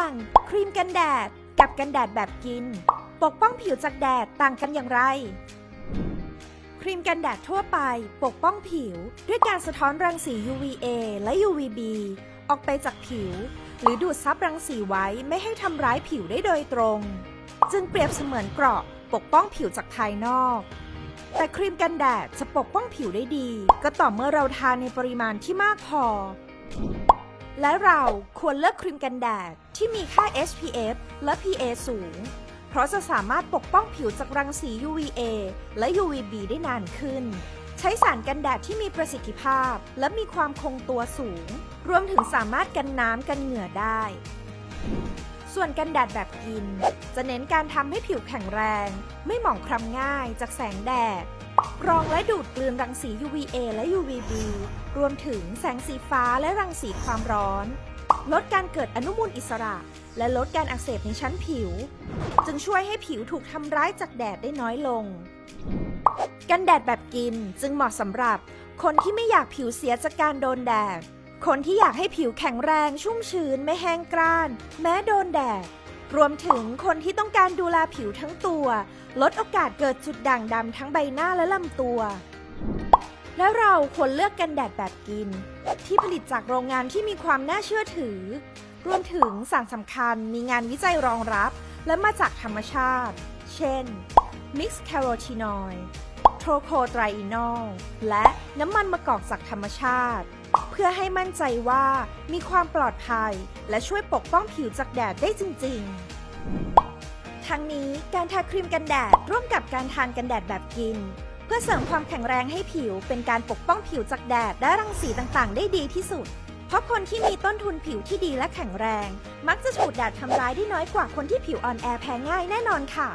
ว่าง ครีมกันแดด กับกันแดดแบบกิน ปกป้องผิวจากแดดต่างกันอย่างไร ครีมกันแดดทั่วไป ปกป้องผิว ด้วยการสะท้อนรังสี UVA และ UVB ออกไปจากผิว หรือดูดซับรังสีไว้ไม่ให้ทำร้ายผิวได้โดยตรง จึงเปรียบเสมือนเกราะปกป้องผิวจากภายนอก แต่ครีมกันแดดจะปกป้องผิวได้ดี ก็ต่อเมื่อเราทานในปริมาณที่มากพอ และเราควรเลือกครีมกันแดดที่มีค่า SPF และ PA สูง เพราะจะสามารถปกป้องผิวจากรังสี UVA และ UVB ได้นานขึ้น ใช้สารกันแดดที่มีประสิทธิภาพ และมีความคงตัวสูง รวมถึงสามารถกันน้ำกันเหงื่อได้ ส่วนกันแดดแบบกิน จะเน้นการทำให้ผิวแข็งแรง ไม่หมองคล้ำง่ายจากแสงแดด กรองและดูดกลืนรังสี UVA และ UVB รวมถึงแสงสีฟ้าและรังสีความร้อน ลดการเกิดอนุมูลอิสระ และลดการอักเสบในชั้นผิว จึงช่วยให้ผิวถูกทำร้ายจากแดดได้น้อยลง กันแดดแบบกินจึงเหมาะสำหรับ คนที่ไม่อยากผิวเสียจากการโดนแดด คนที่อยากให้ผิวแข็งแรงชุ่มชื้นไม่แห้งกร้าน แม้โดนแดด รวมถึงคนที่ต้องการดูแลผิวทั้งตัว ลดโอกาสเกิดจุดด่างดำทั้งใบหน้าและลำตัว และเราควรเลือกกันแดดแบบกิน ที่ผลิตจากโรงงานที่มีความน่าเชื่อถือ รวมถึงสารสำคัญมีงานวิจัยรองรับ และมาจากธรรมชาติ เช่น Mix Carotenoid โทรโคไตรอีนอล และน้ำมันมะกอกจากธรรมชาติเพื่อให้มั่นใจว่ามีความปลอดภัย และช่วยปกป้องผิวจากแดดได้จริง ๆ ทั้งนี้การทาครีมกันแดดร่วมกับการทานกันแดดแบบกิน เพื่อเสริมความแข็งแรงให้ผิวเป็นการปกป้องผิวจากแดดและรังสีต่างๆ ได้ดีที่สุด เพราะคนที่มีต้นทุนผิวที่ดีและแข็งแรง มักจะถูกแดดทำร้ายได้น้อยกว่าคนที่ผิวอ่อนแอแพ้ง่ายแน่นอนค่ะ